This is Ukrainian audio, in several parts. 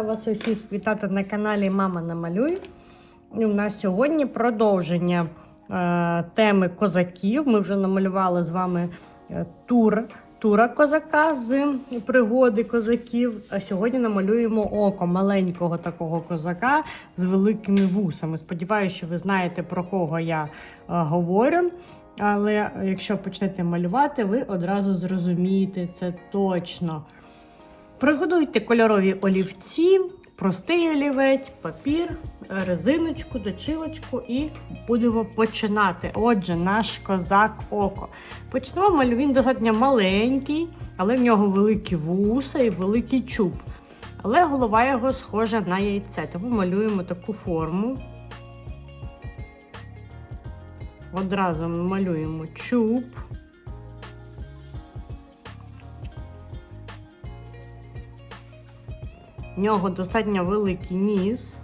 рада вас усіх вітати на каналі Мама Намалюй. І У нас сьогодні продовження е, теми козаків. Ми вже намалювали з вами е, тур, тура козака з пригоди козаків. А сьогодні намалюємо око маленького такого козака з великими вусами. Сподіваюся, що ви знаєте, про кого я е, говорю. Але якщо почнете малювати, ви одразу зрозумієте це точно. Приготуйте кольорові олівці, простий олівець, папір, резиночку, точилочку і будемо починати. Отже, наш козак око. Почнемо. Він достатньо маленький, але в нього великі вуса і великий чуб. Але голова його схожа на яйце, тому малюємо таку форму. Одразу малюємо чуб. В нього достатньо великий ніс.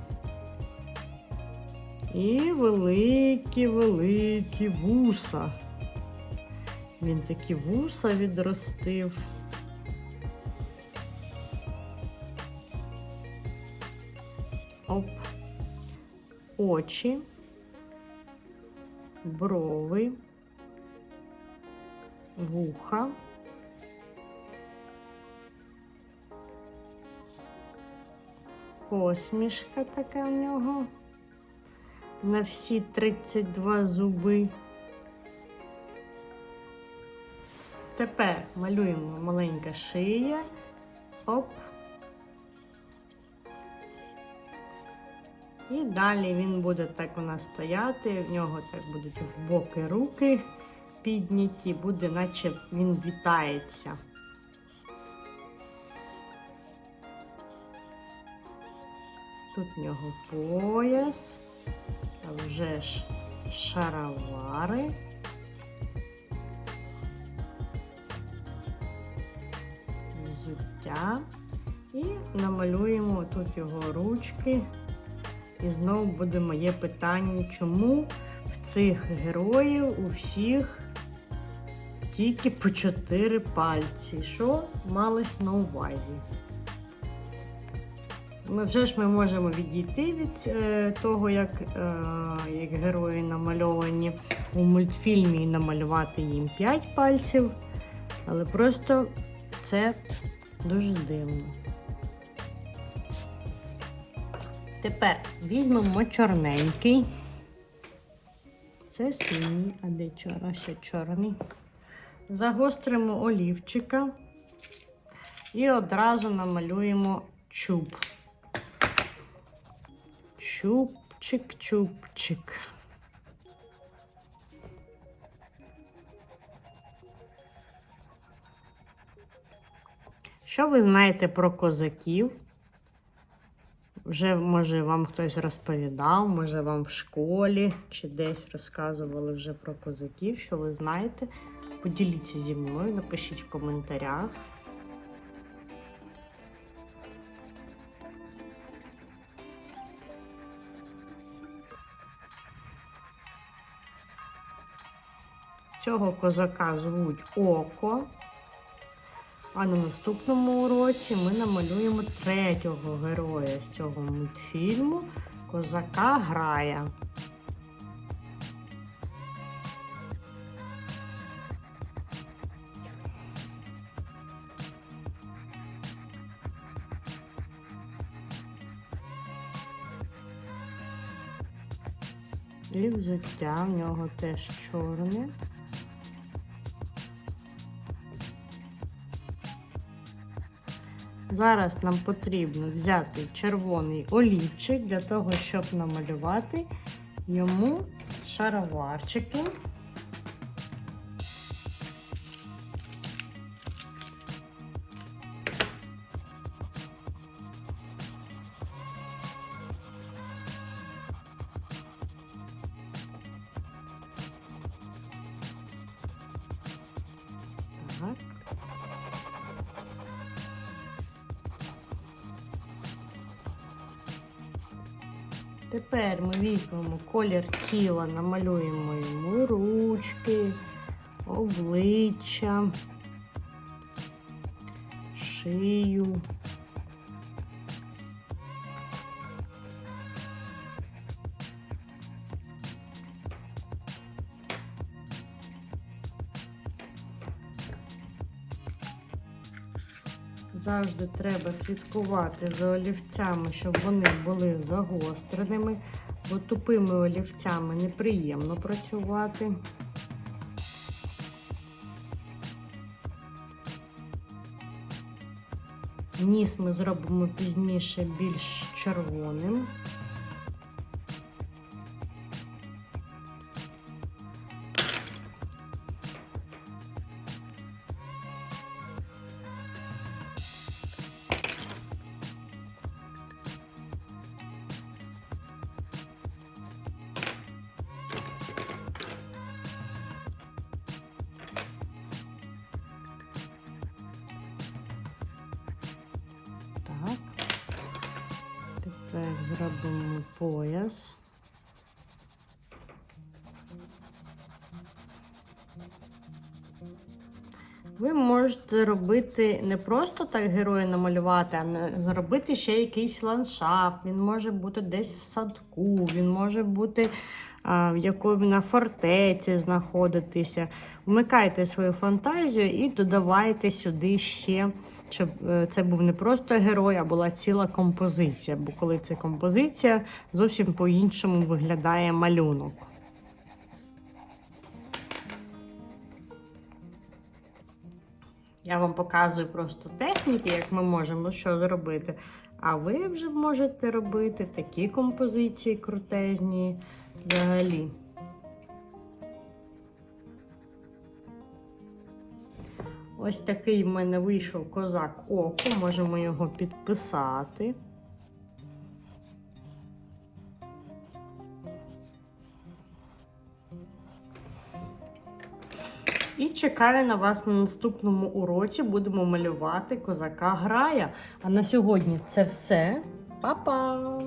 І великі-великі вуса. Він такі вуса відростив. Оп. Очі, брови, вуха. Посмішка така в нього. На всі 32 зуби. Тепер малюємо маленька шия. Оп. І далі він буде так у нас стояти, в нього так будуть в боки руки підняті, буде, наче він вітається. Тут в нього пояс, а вже ж шаровари. Взуття. І намалюємо тут його ручки. І знову буде моє питання, чому в цих героїв у всіх тільки по чотири пальці. Що малось на увазі? Ми вже ж ми можемо відійти від е, того, як, е, як герої намальовані у мультфільмі і намалювати їм 5 пальців. Але просто це дуже дивно. Тепер візьмемо чорненький. Це синій, а де чорний? Ще чорний. Загостримо олівчика і одразу намалюємо чуб. Чубчик-чубчик. Що ви знаєте про козаків? Вже, може, вам хтось розповідав, може, вам в школі чи десь розказували вже про козаків, що ви знаєте. Поділіться зі мною, напишіть в коментарях. Цього козака звуть Око. А на наступному уроці ми намалюємо третього героя з цього мультфільму Козака Грая. І взуття в нього теж чорне. Зараз нам потрібно взяти червоний олівчик для того, щоб намалювати йому шароварчики. Тепер ми візьмемо колір тіла, намалюємо йому ручки, обличчя, шию. Завжди треба слідкувати за олівцями, щоб вони були загостреними, бо тупими олівцями неприємно працювати. Ніс ми зробимо пізніше більш червоним. Зробимо пояс. Ви можете робити не просто так героя намалювати, а зробити ще якийсь ландшафт. Він може бути десь в садку, він може бути а, в якої на фортеці знаходитися. Вмикайте свою фантазію і додавайте сюди ще, щоб е, це був не просто герой, а була ціла композиція. Бо коли це композиція, зовсім по-іншому виглядає малюнок. Я вам показую просто техніки, як ми можемо що зробити. А ви вже можете робити такі композиції крутезні взагалі. Ось такий в мене вийшов козак око, можемо його підписати. І чекаю на вас на наступному уроці. Будемо малювати козака грая. А на сьогодні це все. Па-па!